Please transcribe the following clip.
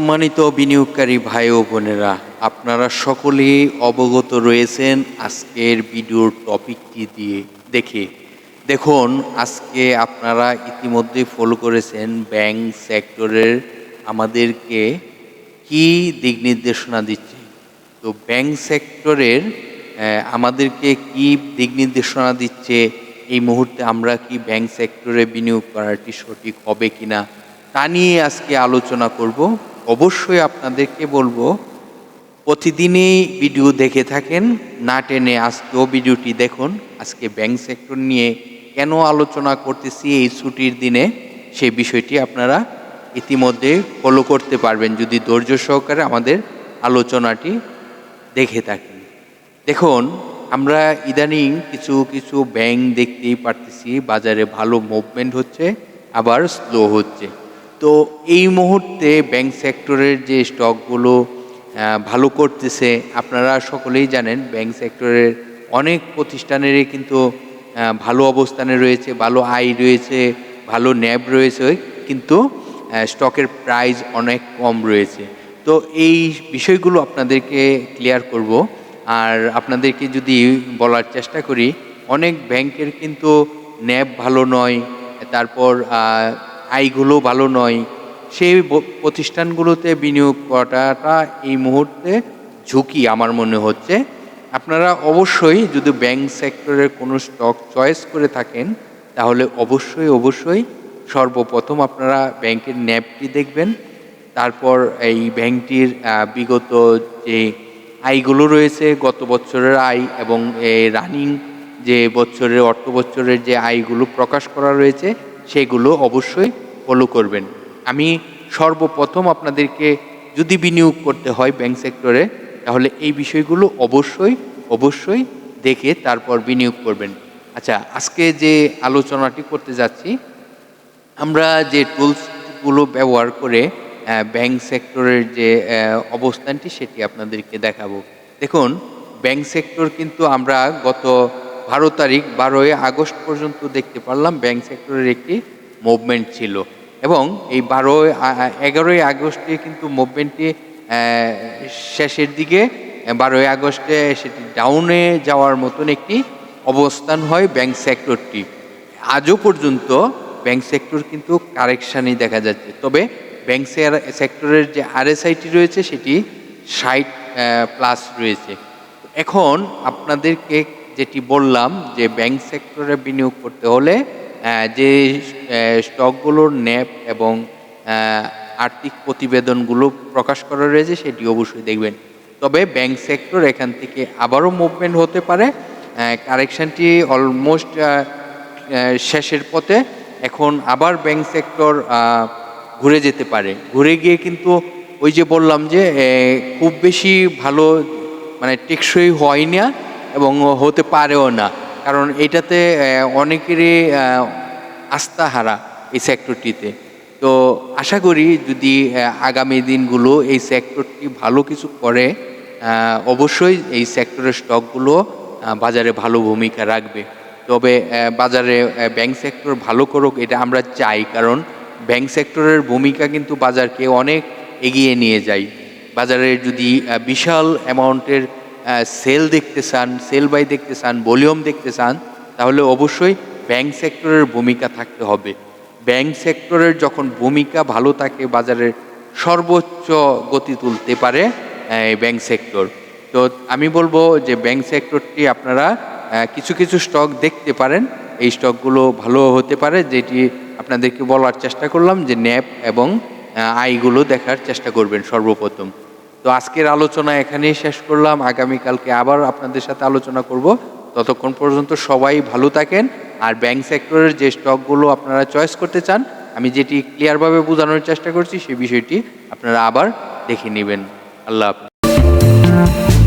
সম্মানিত বিনিয়োগকারী ভাই ও বোনেরা, আপনারা সকলেই অবগত রয়েছেন আজকের ভিডিওর টপিকটি দিয়ে। দেখে, দেখুন, আজকে আপনারা ইতিমধ্যে ফলো করেছেন ব্যাংক সেক্টরের আমাদেরকে কি দিক নির্দেশনা দিচ্ছে। তো ব্যাংক সেক্টরের আমাদেরকে কি দিক নির্দেশনা দিচ্ছে, এই মুহূর্তে আমরা কি ব্যাংক সেক্টরে বিনিয়োগ করাটি সঠিক হবে কিনা তা নিয়ে আজকে আলোচনা করব। অবশ্যই আপনাদেরকে বলব, প্রতিদিনই ভিডিও দেখে থাকেন, না টেনে আজকেও ভিডিওটি দেখুন। আজকে ব্যাংক সেক্টর নিয়ে কেন আলোচনা করতেছি এই ছুটির দিনে সেই বিষয়টি আপনারা ইতিমধ্যে ফলো করতে পারবেন যদি ধৈর্য সহকারে আমাদের আলোচনাটি দেখে থাকেন। দেখুন, আমরা ইদানিং কিছু কিছু ব্যাংক দেখতেই পারতেছি, বাজারে ভালো মুভমেন্ট হচ্ছে, আবার স্লো হচ্ছে। তো এই মুহূর্তে ব্যাংক সেক্টরের যে স্টকগুলো ভালো করতেছে, আপনারা সকলেই জানেন ব্যাংক সেক্টরের অনেক প্রতিষ্ঠানেরই কিন্তু ভালো অবস্থানে রয়েছে, ভালো আয় রয়েছে, ভালো ন্যাব রয়েছে, কিন্তু স্টকের প্রাইস অনেক কম রয়েছে। তো এই বিষয়গুলো আপনাদেরকে ক্লিয়ার করব। আর আপনাদেরকে যদি বলার চেষ্টা করি, অনেক ব্যাংকের কিন্তু ন্যাব ভালো নয়, তারপর আয়গুলো ভালো নয়। সেই প্রতিষ্ঠানগুলোতে বিনিয়োগ করাটা এই মুহূর্তে ঝুঁকি আমার মনে হচ্ছে। আপনারা অবশ্যই যদি ব্যাংক সেক্টরের কোনো স্টক চয়েস করে থাকেন, তাহলে অবশ্যই অবশ্যই সর্বপ্রথম আপনারা ব্যাংকের ন্যাপটি দেখবেন। তারপর এই ব্যাংকটির বিগত যে আয়গুলো রয়েছে, গত বছরের আয় এবং রানিং যে বছরের অর্থ বছরের যে আয়গুলো প্রকাশ করা রয়েছে, সেগুলো অবশ্যই ফলো করবেন। আমি সর্বপ্রথম আপনাদেরকে যদি বিনিয়োগ করতে হয় ব্যাংক সেক্টরে তাহলে এই বিষয়গুলো অবশ্যই অবশ্যই দেখে তারপর বিনিয়োগ করবেন। আচ্ছা আজকে যে আলোচনাটি করতে যাচ্ছি, আমরা যে টুলসগুলো ব্যবহার করে ব্যাংক সেক্টরের যে অবস্থানটি সেটি আপনাদেরকে দেখাবো। দেখুন ব্যাংক সেক্টর কিন্তু আমরা গত বারো তারিখ, বারোই আগস্ট পর্যন্ত দেখতে পারলাম ব্যাংক সেক্টরের একটি মুভমেন্ট ছিল। এবং এই বারোই এগারোই আগস্টে কিন্তু মুভমেন্টটি শেষের দিকে বারোই আগস্টে সেটি ডাউনে যাওয়ার মতন একটি অবস্থান হয় ব্যাংক সেক্টরটি আজও পর্যন্ত ব্যাংক সেক্টর কিন্তু কারেকশানই দেখা যাচ্ছে। তবে ব্যাংক সেক্টরের যে আরএসআইটি রয়েছে, সেটি ষাট প্লাস রয়েছে। এখন আপনাদেরকে যেটি বললাম যে ব্যাংক সেক্টরে বিনিয়োগ করতে হলে যে স্টকগুলোর ন্যাপ এবং আর্থিক প্রতিবেদনগুলো প্রকাশ করা রয়েছে, সেটি অবশ্যই দেখবেন। তবে ব্যাংক সেক্টর এখান থেকে আবারও মুভমেন্ট হতে পারে। কারেকশানটি অলমোস্ট শেষের পথে এখন আবার ব্যাংক সেক্টর ঘুরে যেতে পারে। ঘুরে গিয়ে কিন্তু ওই যে বললাম যে খুব বেশি ভালো মানে টেকসই হয় না এবং হতে পারেও না। কারণ এটাতে অনেকেরই আস্থা হারা এই সেক্টরটিতে তো আশা করি যদি আগামী দিনগুলো এই সেক্টরটি ভালো কিছু করে অবশ্যই এই সেক্টরের স্টকগুলো বাজারে ভালো ভূমিকা রাখবে। তবে বাজারে ব্যাংক সেক্টর ভালো করুক, এটা আমরা চাই। কারণ ব্যাংক সেক্টরের ভূমিকা কিন্তু বাজারকে অনেক এগিয়ে নিয়ে যায়। বাজারে যদি বিশাল অ্যামাউন্টের সেল দেখতে চান সেল বাই দেখতে চান ভলিউম দেখতে চান তাহলে অবশ্যই ব্যাংক সেক্টরের ভূমিকা থাকতে হবে। ব্যাংক সেক্টরের যখন ভূমিকা ভালো থাকে বাজারের সর্বোচ্চ গতি তুলতে পারে ব্যাংক সেক্টর তো আমি বলব যে ব্যাংক সেক্টরটি আপনারা কিছু কিছু স্টক দেখতে পারেন। এই স্টকগুলো ভালো হতে পারে যেটি আপনাদেরকে বলার চেষ্টা করলাম যে ন্যাপ এবং আহ, আয়গুলো দেখার চেষ্টা করবেন সর্বপ্রথম। তো আজকের আলোচনা এখানেই শেষ করলাম। আগামীকালকে আবার আপনাদের সাথে আলোচনা করব। ততক্ষণ পর্যন্ত সবাই ভালো থাকেন আর ব্যাংক সেক্টরের যে স্টকগুলো আপনারা চয়েস করতে চান, আমি যেটি ক্লিয়ারভাবে বোঝানোর চেষ্টা করছি, সে বিষয়টি আপনারা আবার দেখে নেবেন। আল্লাহ হাফেজ।